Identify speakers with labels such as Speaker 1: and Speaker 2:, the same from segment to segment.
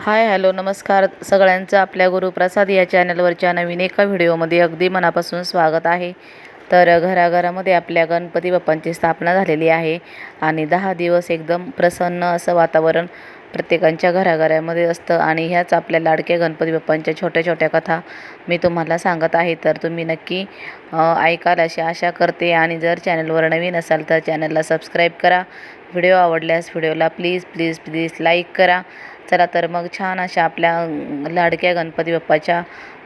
Speaker 1: Hi hello नमस्कार सगळ्यांचं आपल्या गुरुप्रसाद या चॅनलवरच्या नवीन एका व्हिडिओमध्ये अगदी मनापासून स्वागत आहे. तर घराघरामध्ये आपल्या गणपती बाप्पांची स्थापना झालेली आहे आणि दहा दिवस एकदम प्रसन्न असं वातावरण प्रत्येकांच्या घराघरामध्ये असतं आणि ह्याच आपल्या लाडक्या गणपती बाप्पांच्या छोट्या छोट्या कथा मी तुम्हाला सांगत आहे. तर तुम्ही नक्की ऐकाल अशी आशा करते आणि जर चॅनलवर नवीन असाल तर चॅनलला सबस्क्राईब करा. व्हिडिओ आवडल्यास व्हिडिओला प्लीज प्लीज प्लीज लाईक करा चला तर मग छान अशा आपल्या लाडक्या गणपती बाप्पाच्या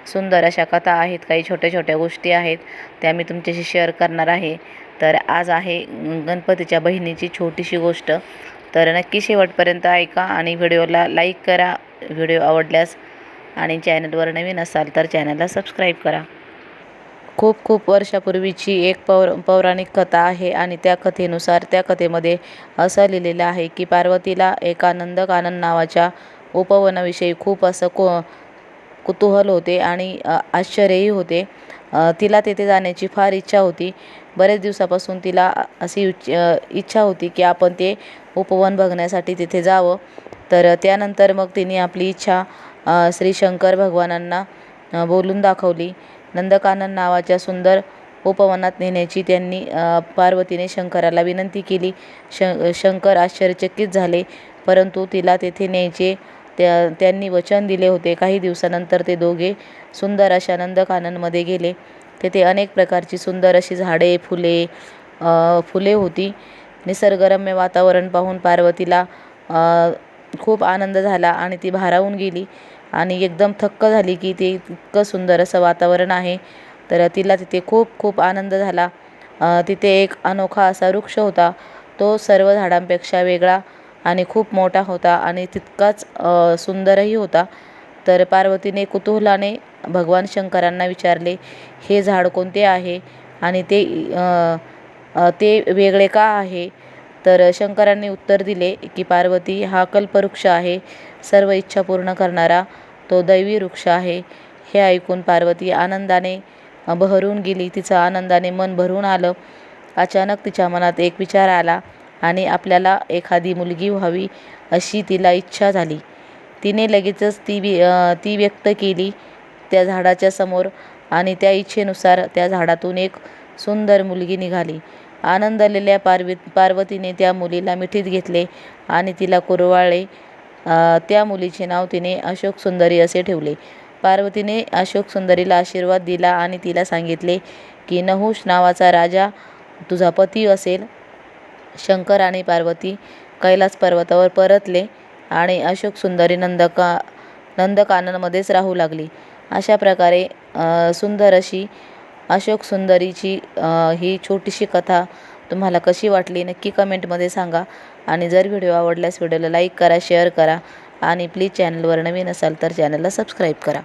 Speaker 1: सुंदर अशा कथा आहेत काही छोट्या छोट्या गोष्टी आहेत त्या मी तुमच्याशी शेअर करणार आहे. तर आज आहे गणपतीच्या बहिणीची छोटीशी गोष्ट. तर नक्की शेवटपर्यंत ऐका आणि व्हिडिओला लाईक करा. व्हिडिओ आवडल्यास आणि चॅनलवर नवीन असाल तर चॅनलला सबस्क्राईब करा. खूप खूप वर्षापूर्वीची एक पौर पौराणिक कथा आहे आणि त्या कथेनुसार त्या कथेमध्ये असं लिहिलेलं आहे की पार्वतीला एका नंदकानन नावाच्या उपवनाविषयी खूप असं को कुतूहल होते आणि आश्चर्यही होते. तिला तेथे जाण्याची फार इच्छा होती. बरेच दिवसापासून तिला अशी इच्छ इच्छा होती की आपण ते उपवन बघण्यासाठी तिथे जावं. तर त्यानंतर मग तिने आपली इच्छा श्री शंकर भगवानांना बोलून दाखवली. नंदकानन नावाच्या सुंदर उपवनात नेण्याची त्यांनी पार्वतीने शंकराला विनंती केली. श शंकर आश्चर्यचकित झाले परंतु तिला तेथे न्यायचे त्या त्यांनी वचन दिले होते. काही दिवसानंतर ते दोघे सुंदर अशा नंदकाननमध्ये गेले. तेथे अनेक प्रकारची सुंदर अशी झाडे फुले फुले होती. निसर्गरम्य वातावरण पाहून पार्वतीला खूप आनंद झाला आणि ती भारावून गेली. आणि एकदम थक्क झाली की ते इतकं सुंदर असं वातावरण आहे. तर तिला तिथे खूप खूप आनंद झाला. तिथे एक अनोखा असा वृक्ष होता. तो सर्व झाडांपेक्षा वेगळा आणि खूप मोठा होता आणि तितकाच सुंदरही होता. तर पार्वतीने कुतूहलाने भगवान शंकरांना विचारले हे झाड कोणते आहे? आणि ते ते वेगळे का आहे? तर शंकरांनी उत्तर दिले की पार्वती हा कल्पवृक्ष आहे. सर्व इच्छा पूर्ण करणारा तो दैवी वृक्ष आहे. हे ऐकून पार्वती आनंदाने बहरून गेली. तिचं आनंदाने मन भरून आलं. अचानक तिच्या मनात एक विचार आला आणि आपल्याला एखादी मुलगी व्हावी अशी तिला इच्छा झाली. तिने लगेचच ती वि ती व्यक्त केली त्या झाडाच्या समोर आणि त्या इच्छेनुसार त्या झाडातून एक सुंदर मुलगी निघाली. आनंदलेल्या पार्वी पार्वतीने त्या मुलीला मिठीत घेतले आणि तिला कुरवाळले त्या मुलीचे नाव तिने अशोक सुंदरी असे ठेवले. पार्वतीने अशोक सुंदरीला आशीर्वाद दिला आणि तिला सांगितले की नहुष नावाचा राजा तुझा पती असेल. शंकर आणि पार्वती कैलास पर्वतावर परतले आणि अशोक सुंदरी नंदका नंदकाननमध्येच राहू लागली. अशा प्रकारे सुंदर अशी अशोक सुंदरीची ही छोटीशी कथा तुम्हाला कशी वाटली नक्की कमेंटमध्ये सांगा. आणि जर व्हिडिओ आवडल्यास व्हिडिओला लाईक करा शेअर करा. आणि प्लीज चॅनलवर नवीन असाल तर चॅनलला सबस्क्राईब करा.